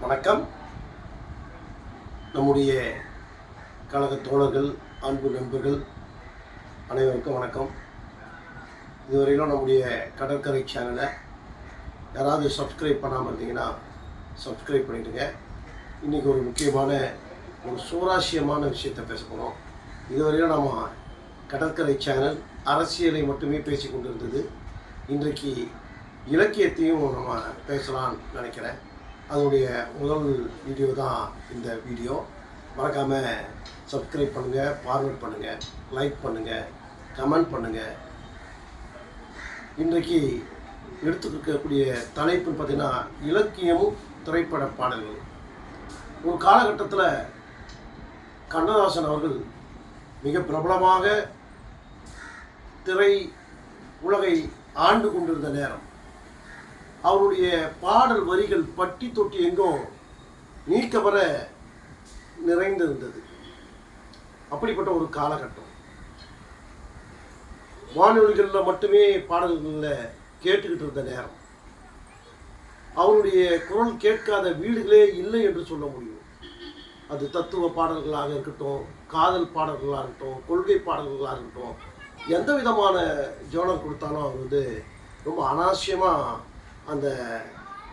வணக்கம். நம்முடைய கழக தோழர்கள் அன்பு நண்பர்கள் அனைவருக்கும் வணக்கம். இதுவரையிலும் நம்முடைய கடற்கரை சேனலை யாராவது சப்ஸ்கிரைப் பண்ணாமல் இருந்தீங்கன்னா சப்ஸ்கிரைப் பண்ணிவிடுங்க இன்றைக்கி ஒரு முக்கியமான ஒரு சுவாரஸ்யமான விஷயத்தை பேச போகிறோம் இதுவரையிலும் நம்ம கடற்கரை சேனல் அரசியலை மட்டுமே பேசி கொண்டிருந்தது. இன்றைக்கு இலக்கியத்தையும் நம்ம பேசலாம்னு நினைக்கிறேன். அதனுடைய முதல் வீடியோ தான் இந்த வீடியோ மறக்காமல் சப்ஸ்கிரைப் பண்ணுங்கள் ஃபார்வர்ட் பண்ணுங்கள் லைக் பண்ணுங்கள் கமெண்ட் பண்ணுங்கள் இன்றைக்கு எடுத்துக்கக்கூடிய தலைப்புன்னு பார்த்திங்கன்னா இலக்கியமும் திரைப்பட பாடல்கள் ஒரு காலகட்டத்தில் கண்ணதாசன் அவர்கள் மிக பிரபலமாக திரை உலகை ஆண்டு கொண்டிருந்த நேரம். அவருடைய பாடல் வரிகள் பட்டி தொட்டி எங்கும் நீக்கவர நிறைந்திருந்தது. அப்படிப்பட்ட ஒரு காலகட்டம். வானொலிகளில் மட்டுமே பாடல்களில் கேட்டுக்கிட்டு இருந்த நேரம். அவருடைய குரல் கேட்காத வீடுகளே இல்லை என்று சொல்ல முடியும். அது தத்துவ பாடல்களாக இருக்கட்டும் காதல் பாடல்களாக இருக்கட்டும் கொள்கை பாடல்களாக இருக்கட்டும் எந்த விதமான ஜோனர் கொடுத்தாலும் அவர் வந்து ரொம்ப அனாவசியமாக அந்த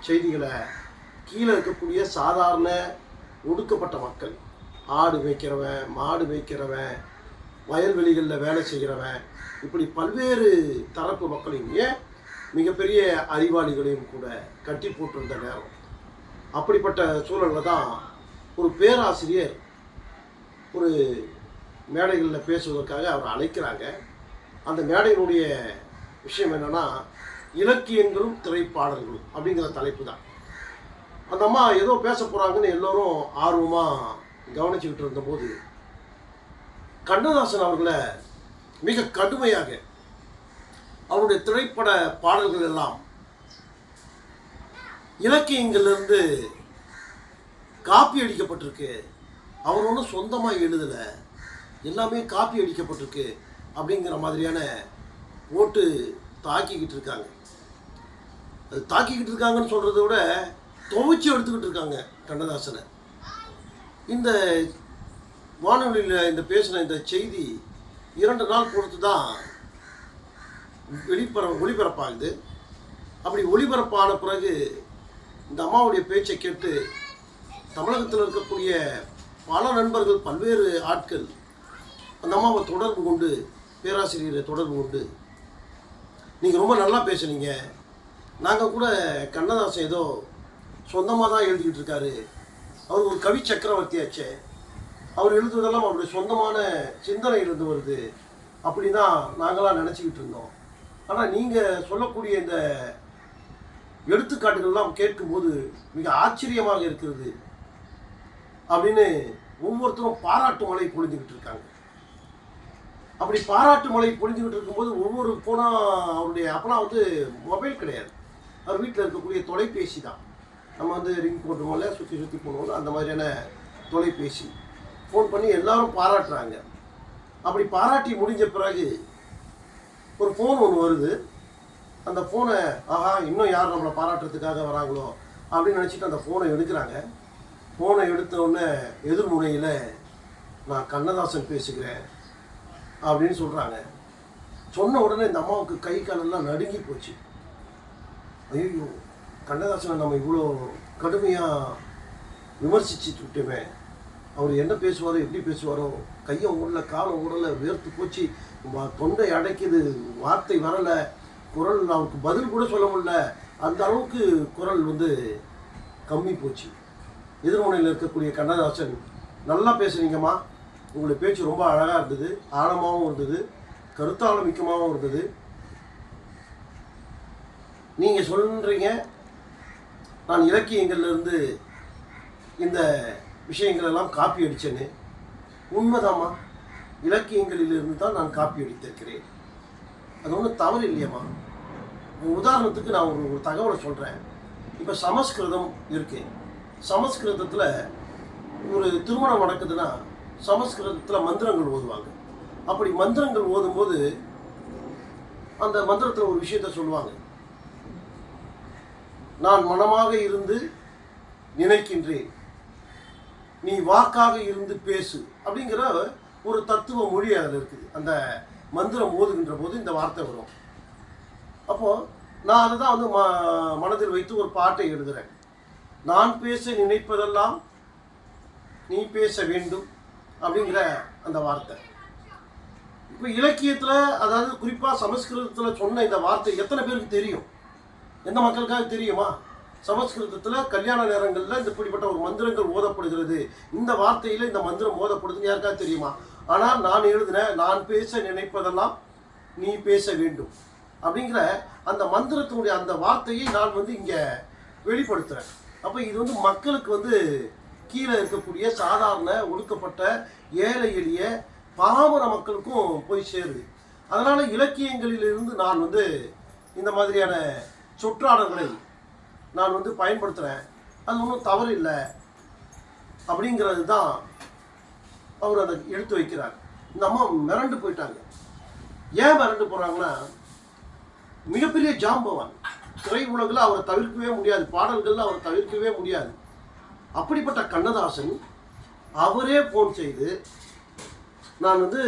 செய்திகளை கீழே இருக்கக்கூடிய சாதாரண ஒடுக்கப்பட்ட மக்கள் ஆடு மேய்க்கிறவன் மாடு மேய்க்கிறவன் வயல்வெளிகளில் வேலை செய்கிறவன் இப்படி பல்வேறு தரப்பு மக்களையுமே மிகப்பெரிய அறிவாளிகளையும் கூட கட்டி போட்டிருந்த நேரம். அப்படிப்பட்ட சூழலில் தான் ஒரு பேராசிரியர் ஒரு மேடைகளில் பேசுவதற்காக அவர் அழைக்கிறாங்க. அந்த மேடையினுடைய விஷயம் என்னன்னா இலக்கியங்களும் திரைப்பாடல்களும் அப்படிங்கிற தலைப்பு தான் அந்த அம்மா ஏதோ பேச போகிறாங்கன்னு எல்லோரும் ஆர்வமாக கவனிச்சுக்கிட்டு இருந்தபோது கண்ணதாசன் அவர்களை மிக கடுமையாக அவருடைய திரைப்பட பாடல்கள் எல்லாம் இலக்கியங்கள்லேருந்து காப்பி அடிக்கப்பட்டிருக்கு அவர் ஒன்றும் சொந்தமாக எழுதலை. எல்லாமே காப்பி அடிக்கப்பட்டிருக்கு அப்படிங்கிற மாதிரியான போட்டு தாக்கிக்கிட்டு இருக்காங்க. அது தாக்கிக்கிட்டு இருக்காங்கன்னு சொல்கிறத விட துவைச்சி எடுத்துக்கிட்டு இருக்காங்க கண்ணதாசனை. இந்த வானொலியில் இந்த பேசின இந்த செய்தி இரண்டு நாள் பொறுத்து தான் வெளிப்பற ஒளிபரப்பாகுது. அப்படி ஒளிபரப்பான பிறகு இந்த அம்மாவுடைய பேச்சை கேட்டு தமிழகத்தில் இருக்கக்கூடிய பல நண்பர்கள் பல்வேறு ஆட்கள் அந்த அம்மாவை தொடர்பு கொண்டு பேராசிரியரை தொடர்பு கொண்டு நீங்கள் ரொம்ப நல்லா பேசுனீங்க. நாங்கள் கூட கண்ணதாசன் ஏதோ சொந்தமாக தான் எழுதிக்கிட்டு இருக்காரு. அவர் ஒரு கவி சக்கரவர்த்தியாச்சே. அவர் எழுதுவதெல்லாம் அவருடைய சொந்தமான சிந்தனையிலிருந்து வருது அப்படி தான் நாங்களாம் நினச்சிக்கிட்டு இருந்தோம். ஆனால் நீங்கள் சொல்லக்கூடிய இந்த எடுத்துக்காட்டுகள்லாம் கேட்கும்போது மிக ஆச்சரியமாக இருக்கிறது அப்படின்னு ஒவ்வொருத்தரும் பாராட்டு மலை பொழிஞ்சுக்கிட்டு இருக்காங்க. அப்படி பாராட்டு மலை பொழிஞ்சுக்கிட்டு இருக்கும்போது ஒவ்வொரு போனால் அவருடைய அப்போலாம் வந்து மொபைல் கிடையாது. அவர் வீட்டில் இருக்கக்கூடிய தொலைபேசி தான். நம்ம வந்து ரிங் போட்டுவோம்ல சுற்றி சுற்றி போடுவோம்ல. அந்த மாதிரியான தொலைபேசி. ஃபோன் பண்ணி எல்லாரும் பாராட்டுறாங்க. அப்படி பாராட்டி முடிஞ்ச பிறகு ஒரு ஃபோன் ஒன்று வருது. அந்த ஃபோனை ஆஹா இன்னும் யார் நம்மளை பாராட்டுறதுக்காக வராங்களோ? அப்படின்னு நினச்சிட்டு அந்த ஃபோனை எடுக்கிறாங்க. ஃபோனை எடுத்த உடனே எதிர்முனையில் நான் கண்ணதாசன் பேசுகிறேன். அப்படின்னு சொல்கிறாங்க சொன்ன உடனே இந்த அம்மாவுக்கு கை காலெல்லாம் நடுங்கி போச்சு. ஐயோ கண்ணதாசனை நம்ம இவ்வளோ கடுமையாக விமர்சிச்சுட்டு விட்டோமே அவர் என்ன பேசுவாரோ எப்படி பேசுவாரோ கையை ஓடல காலம் ஓடல வேர்த்து போச்சு தொண்டை அடைக்குது வார்த்தை வரலை குரல் அவருக்கு பதில் கூட சொல்ல முடியல. அந்த அளவுக்கு குரல் வந்து கம்மி போச்சு. எதிர்முனையில் இருக்கக்கூடிய கண்ணதாசன் நல்லா பேசுனீங்கம்மா உங்களுடைய பேச்சு ரொம்ப அழகாக இருந்தது ஆழமாகவும் இருந்தது கருத்தாளமிக்கமாகவும் இருந்தது. நீங்கள் சொல்கிறீங்க நான் இலக்கியங்கள்லேருந்து இந்த விஷயங்களெல்லாம் காப்பி அடித்தேன்னு உண்மைதாம்மா. இலக்கியங்களிலிருந்து தான் நான் காப்பி அடித்திருக்கிறேன். அது ஒன்றும் தவறு இல்லையம்மா. ஒரு உதாரணத்துக்கு நான் ஒரு ஒரு தகவலை சொல்கிறேன் இப்போ சமஸ்கிருதம் இருக்கு. சமஸ்கிருதத்தில் ஒரு திருமணம் நடக்குதுன்னா சமஸ்கிருதத்தில் மந்திரங்கள் ஓதுவாங்க. அப்படி மந்திரங்கள் ஓதும்போது அந்த மந்திரத்தில் ஒரு விஷயத்த சொல்லுவாங்க. நான் மனமாக இருந்து நினைக்கின்றேன். நீ வாக்காக இருந்து பேசு அப்படிங்கிற ஒரு தத்துவ மொழி அதில் இருக்குது. அந்த மந்திரம் ஓதுகின்ற போது இந்த வார்த்தை வரும். அப்போது நான் அதை தான் வந்து ம மனதில் வைத்து ஒரு பாட்டை எழுதுகிறேன் நான் பேச நினைப்பதெல்லாம் நீ பேச வேண்டும் அப்படிங்கிற அந்த வார்த்தை. இப்போ இலக்கியத்தில் அதாவது குறிப்பாக சமஸ்கிருதத்தில் சொன்ன இந்த வார்த்தை எத்தனை பேருக்கு தெரியும்? எந்த மக்களுக்காக தெரியுமா? சமஸ்கிருதத்தில் கல்யாண நேரங்களில் இந்த இப்படிப்பட்ட ஒரு மந்திரங்கள் ஓதப்படுகிறது. இந்த வார்த்தையில் இந்த மந்திரம் ஓதப்படுதுன்னு யாருக்காவது தெரியுமா? ஆனால் நான் எழுதினேன் நான் பேச நினைப்பதெல்லாம் நீ பேச வேண்டும். அப்படிங்கிற அந்த மந்திரத்தினுடைய அந்த வார்த்தையை நான் வந்து இங்கே வெளிப்படுத்துகிறேன் அப்போ இது வந்து மக்களுக்கு வந்து கீழே இருக்கக்கூடிய சாதாரண ஒடுக்கப்பட்ட ஏழை எளிய பாமர மக்களுக்கும் போய் சேருது. அதனால் இலக்கியங்களிலிருந்து நான் வந்து இந்த மாதிரியான சொற்றாடல்களை நான் வந்து பயன்படுத்துகிறேன் அது ஒன்றும் தவறு இல்லை. அப்படிங்கிறது தான் அவர் அதை எடுத்து வைக்கிறார். இந்த அம்மா மிரண்டு போயிட்டாங்க. ஏன் மிரண்டு போகிறாங்கன்னா மிகப்பெரிய ஜாம்பவான் திரை உலகில் அவரை தவிர்க்கவே முடியாது. பாடல்களில் அவரை தவிர்க்கவே முடியாது. அப்படிப்பட்ட கண்ணதாசன் அவரே ஃபோன் செய்து நான் வந்து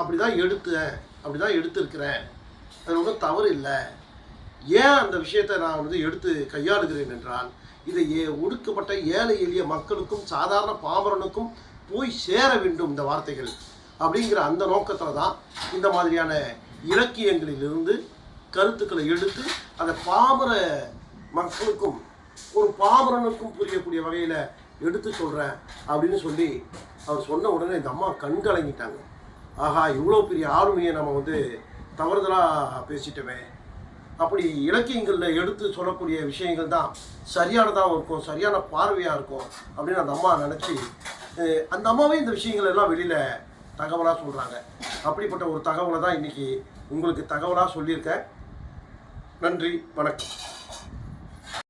அப்படி தான் எடுத்தேன். அப்படி தான் எடுத்திருக்கிறேன். அது ஒன்றும் தவறு இல்லை. ஏன் அந்த விஷயத்தை நான் வந்து எடுத்து கையாளுகிறேன் என்றால் இதை ஏ ஒடுக்கப்பட்ட ஏழை எளிய மக்களுக்கும் சாதாரண பாமரனுக்கும் போய் சேர வேண்டும் இந்த வார்த்தைகள் அப்படிங்கிற அந்த நோக்கத்தில் தான் இந்த மாதிரியான இலக்கியங்களிலிருந்து கருத்துக்களை எடுத்து அதை பாமர மக்களுக்கும் ஒரு பாமரனுக்கும் புரியக்கூடிய வகையில் எடுத்து சொல்கிறேன் அப்படின்னு சொல்லி அவர் சொன்ன உடனே இந்த அம்மா கண் கலங்கிட்டாங்க ஆஹா இவ்வளோ பெரிய ஆளுமையை நம்ம வந்து தவறுதலாக பேசிட்டோமே. அப்படி இலக்கியங்களில் எடுத்து சொல்லக்கூடிய விஷயங்கள் தான் சரியானதாகவும் இருக்கும் சரியான பார்வையாக இருக்கும் அப்படின்னு அந்த அம்மா நினச்சி அந்த அம்மாவே இந்த விஷயங்கள் எல்லாம் வெளியில் தகவலாக சொல்கிறாங்க அப்படிப்பட்ட ஒரு தகவலை தான் இன்றைக்கி உங்களுக்கு தகவலாக சொல்லியிருக்கேன். நன்றி வணக்கம்.